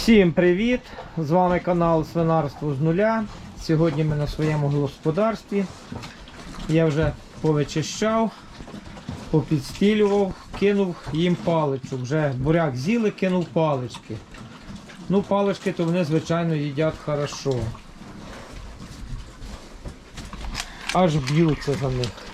Всім привіт! З вами канал Свинарство з нуля. Сьогодні ми на своєму господарстві. Я вже повичищав, попідстілював, кинув їм паличок. Вже буряк з'їли, кинув палички. Ну, палички то вони, звичайно, їдять хорошо. Аж б'ються за них.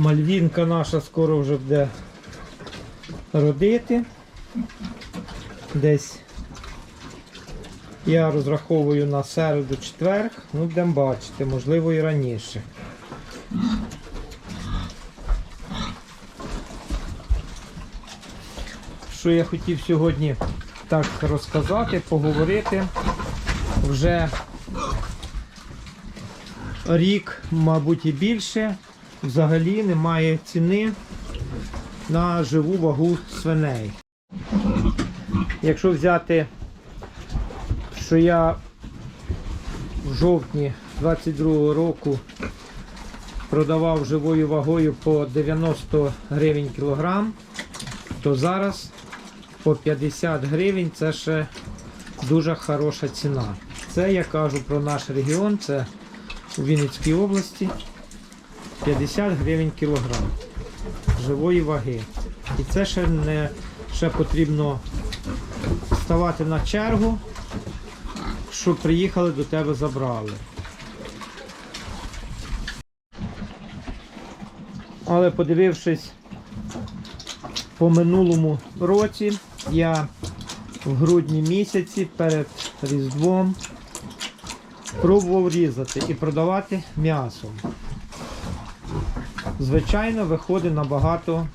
Мальвінка наша скоро вже буде родити. Десь я розраховую на середу четверг, ну будемо бачити, можливо і раніше. Що я хотів сьогодні так розказати, поговорити. Вже рік, мабуть, і більше, взагалі немає ціни на живу вагу свиней. Якщо взяти, що я в жовтні 22 року продавав живою вагою по 90 гривень кілограм, то зараз по 50 гривень це ще дуже хороша ціна. Це я кажу про наш регіон, це у Вінницькій області 50 гривень кілограм живої ваги. І це ще не ще потрібно ставати на чергу, щоб приїхали до тебе забрали. Але подивившись по минулому році, я в грудні місяці перед Різдвом пробував різати і продавати м'ясо. Звичайно, виходить набагато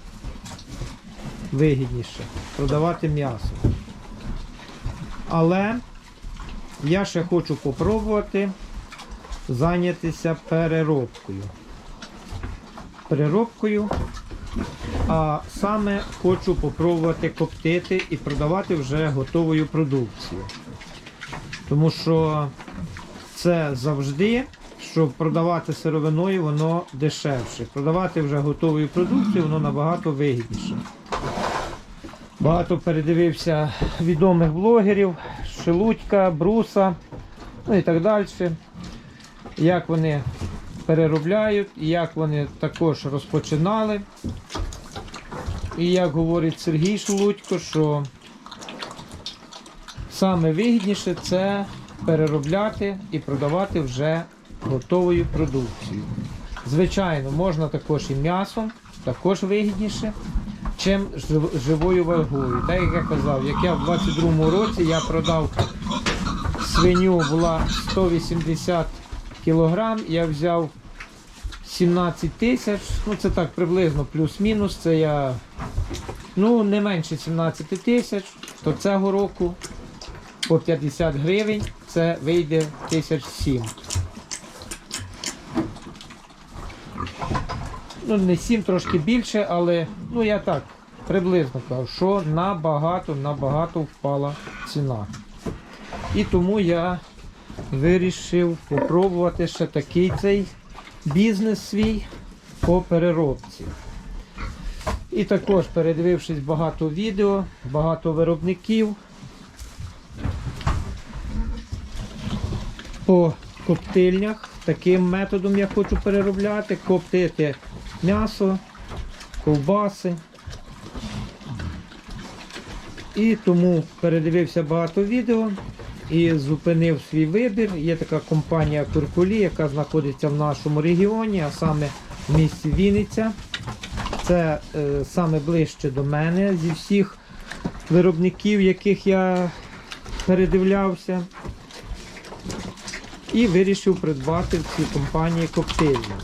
вигідніше продавати м'ясо. Але я ще хочу попробувати зайнятися переробкою. Переробкою, а саме хочу попробувати коптити і продавати вже готовою продукцію. Тому що це завжди, щоб продавати сировиною, воно дешевше. Продавати вже готовою продукцією, воно набагато вигідніше. Багато передивився відомих блогерів, Шелудька, Бруса, ну і так далі. Як вони переробляють, як вони також розпочинали. І як говорить Сергій Шелудько, що саме вигідніше це переробляти і продавати вже готовою продукцією. Звичайно, можна також і м'ясом, також вигідніше, чим живою вагою. Так як я казав, як я в 22-му році я продав свиню була 180 кг, я взяв 17 тисяч, ну це так приблизно плюс-мінус, це я ну не менше 17 тисяч, то цього року по 50 гривень це вийде 1007. Ну, не 7, трошки більше, але ну я так приблизно кажу, що набагато, набагато впала ціна. І тому я вирішив попробувати ще такий цей бізнес свій по переробці. І також передивившись багато відео, багато виробників по коптильнях. Таким методом я хочу переробляти, коптити м'ясо, ковбаси. І тому передивився багато відео і зупинив свій вибір. Є така компанія Куркулі, яка знаходиться в нашому регіоні, а саме в місті Вінниця. Це е, саме ближче до мене зі всіх виробників, яких я передивлявся. І вирішив придбати в цій компанії коктейльну.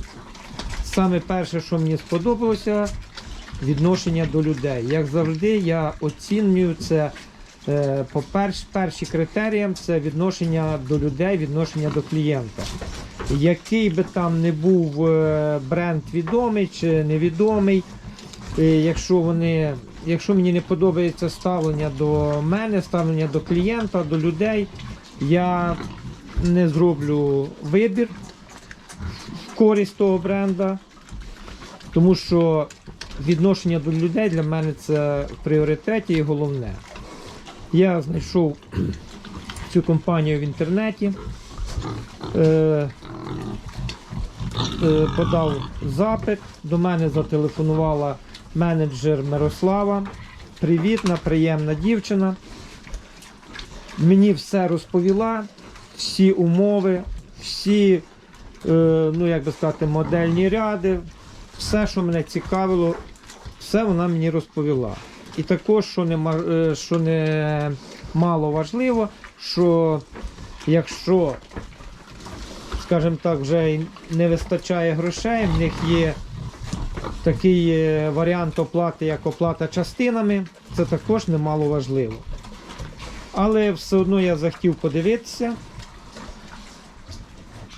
Саме перше, що мені сподобалося, відношення до людей. Як завжди, я оцінюю це е, по перш, перші критеріям це відношення до людей, відношення до клієнта. Який би там не був е, бренд відомий чи невідомий, якщо вони, якщо мені не подобається ставлення до мене, ставлення до клієнта, до людей, я не зроблю вибір. Користь того бренда, тому що відношення до людей для мене це в пріоритеті і головне. Я знайшов цю компанію в інтернеті, е, е, подав запит, до мене зателефонувала менеджер Мирослава. Привітна, приємна дівчина. Мені все розповіла, всі умови, всі, ну як би сказати, модельні ряди, все, що мене цікавило, все вона мені розповіла. І також, що не, е, що не мало важливо, що якщо, скажімо так, вже не вистачає грошей, в них є такий е, варіант оплати, як оплата частинами, це також немало важливо. Але все одно я захотів подивитися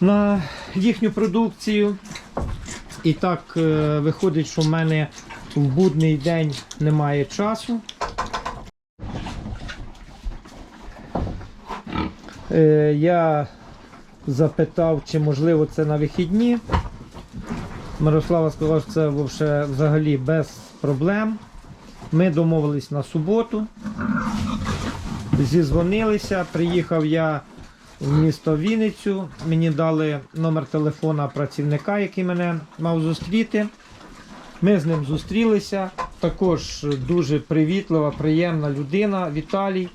на їхню продукцію. І так е, виходить, що в мене в будний день немає часу. Е, я запитав, чи можливо це на вихідні. Мирослава сказала, що це взагалі без проблем. Ми домовились на суботу. Зізвонилися, приїхав я в місто Вінницю. Мені дали номер телефона працівника, який мене мав зустріти. Ми з ним зустрілися. Також дуже привітлива, приємна людина Віталій.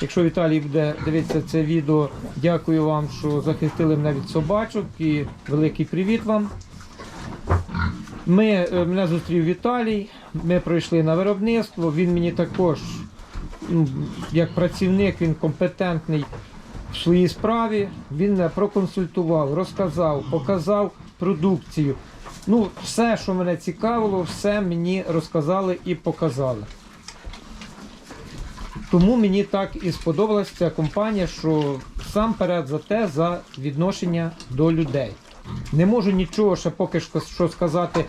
Якщо Віталій буде дивитися це відео, дякую вам, що захистили мене від собачок і великий привіт вам. Ми, е, мене зустрів Віталій, ми пройшли на виробництво. Він мені також, як працівник, він компетентний в своїй справі. Він мене проконсультував, розказав, показав продукцію. Ну, все, що мене цікавило, все мені розказали і показали. Тому мені так і сподобалася ця компанія, що сам перед за те, за відношення до людей. Не можу нічого ще поки що сказати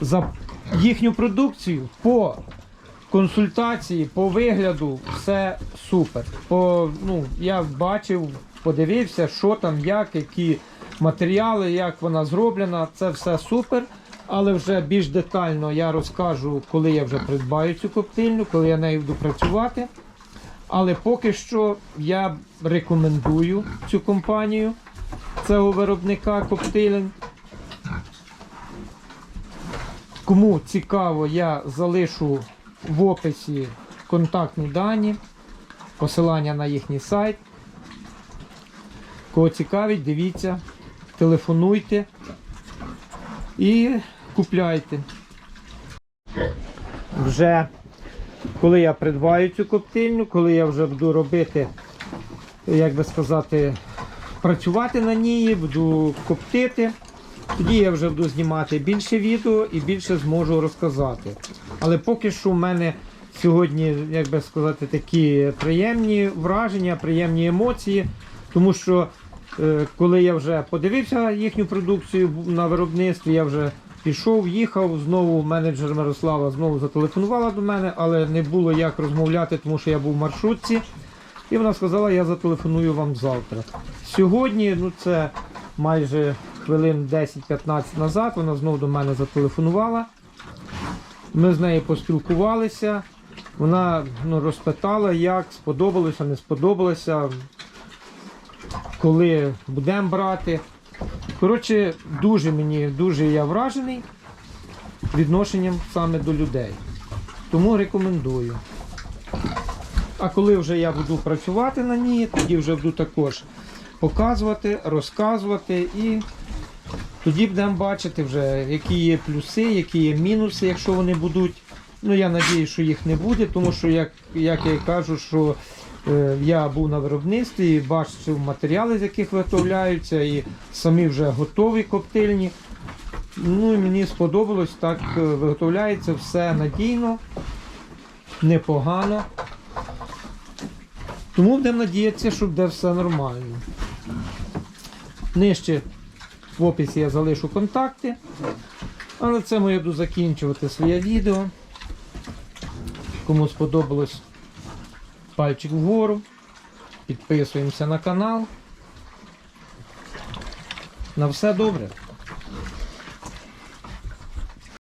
за їхню продукцію. По консультації, по вигляду, все супер. По, ну, я бачив, подивився, що там, як, які матеріали, як вона зроблена. Це все супер. Але вже більш детально я розкажу, коли я вже придбаю цю коптильню, коли я нею буду працювати. Але поки що я рекомендую цю компанію цього виробника коптилень. Кому цікаво, я залишу в описі контактні дані, посилання на їхній сайт. Кого цікавить, дивіться, телефонуйте і купляйте. Вже коли я придбаю цю коптильню, коли я вже буду робити, як би сказати, працювати на ній, буду коптити, тоді я вже буду знімати більше відео і більше зможу розказати. Але поки що в мене сьогодні, як би сказати, такі приємні враження, приємні емоції, тому що е, коли я вже подивився їхню продукцію на виробництві, я вже пішов, їхав, знову менеджер Мирослава знову зателефонувала до мене, але не було як розмовляти, тому що я був в маршрутці. І вона сказала, я зателефоную вам завтра. Сьогодні, ну це майже хвилин 10-15 назад, вона знову до мене зателефонувала. Ми з нею поспілкувалися. Вона ну, розпитала, як сподобалося, не сподобалося, коли будемо брати. Коротше, дуже мені дуже я вражений відношенням саме до людей. Тому рекомендую. А коли вже я буду працювати на ній, тоді вже буду також показувати, розказувати і тоді будемо бачити вже, які є плюси, які є мінуси, якщо вони будуть. Ну, я сподіваюся, що їх не буде, тому що, як, як я кажу, що е, я був на виробництві бачив матеріали, з яких виготовляються, і самі вже готові коптильні. Ну і мені сподобалось, так е, виготовляється все надійно, непогано. Тому будемо надіятися, що буде все нормально. Нижче в описі я залишу контакти. А на цьому я буду закінчувати своє відео. Кому сподобалось пальчик вгору. Підписуємося на канал. На все добре.